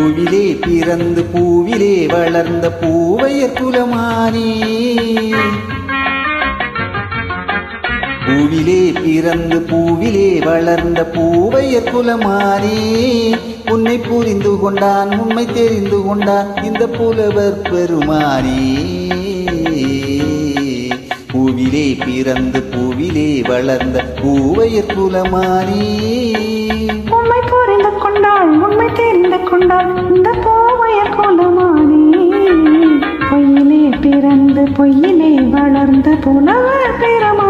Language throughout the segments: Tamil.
பூவிலே பிறந்து பூவிலே வளர்ந்த பூவையர் குலமானே. பூவிலே பிறந்து பூவிலே வளர்ந்த பூவையர் குலமானே. உன்னை புரிந்து கொண்டான் உண்மை தெரிந்து கொண்டான் இந்த புலவர் பெருமானே. பூவிலே பிறந்து பூவிலே வளர்ந்த பூவையர் குலமானே. உண்மை புரிந்து கொண்டாள் இந்த பூவைய குலமானே பொய்யிலே பிறந்து பொய்யிலே வளர்ந்த புலவர் பெருமானே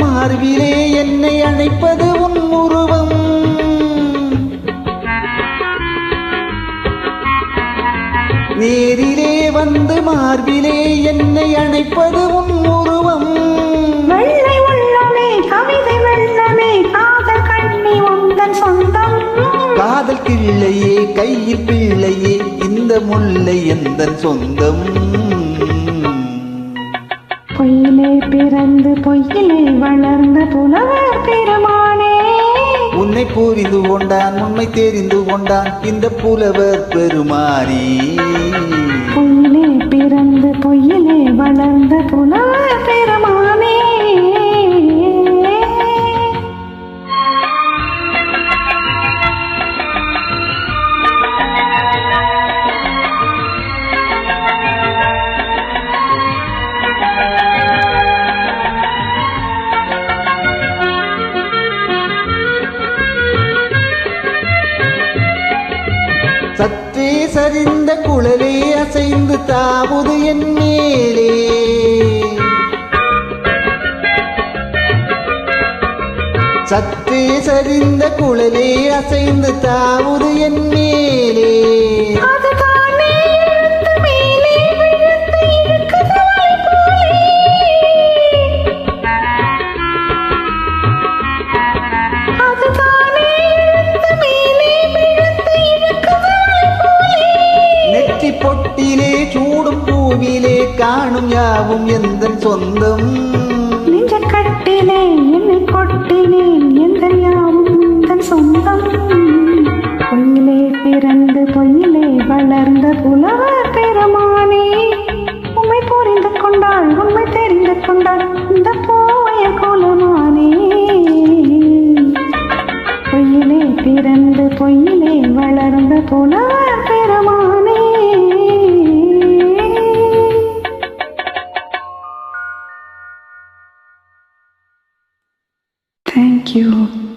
மார்பிலே என்னை அழைப்பது உன் உருவம். நேரிலே வந்து மார்பிலே என்னை அழைப்பது உன் உருவம். வெள்ளை உள்ளமே கவிதை வெள்ளமே காதல் கண்ணி உந்தன் சொந்தம். காதல் கிள்ளையே கையில் பிள்ளையே இந்த முல்லை எந்த சொந்தம்? பொய்யிலே பிறந்து பொய்யிலே வளர்ந்த புலவர் பெருமானே உன்னை புரிந்து கொண்டான் உண்மை தெரிந்து கொண்டான் இந்த புலவர் பெருமாறி பொய்யிலே பிறந்து பொய்யிலே வளர்ந்த புலவர் பெருமானே. சரிந்த குழலே அசைந்து தாவுது என் மேலே. சற்றே சரிந்த குழலே அசைந்து தாவுது என் மேலே. நெற்றி பொட்டிலே சூடும் பூவிலே காணும் யாவும் எந்த சொந்தம் நெஞ்சக்கட்டிலே என்னை கொட்டினேன் எந்த Thank you.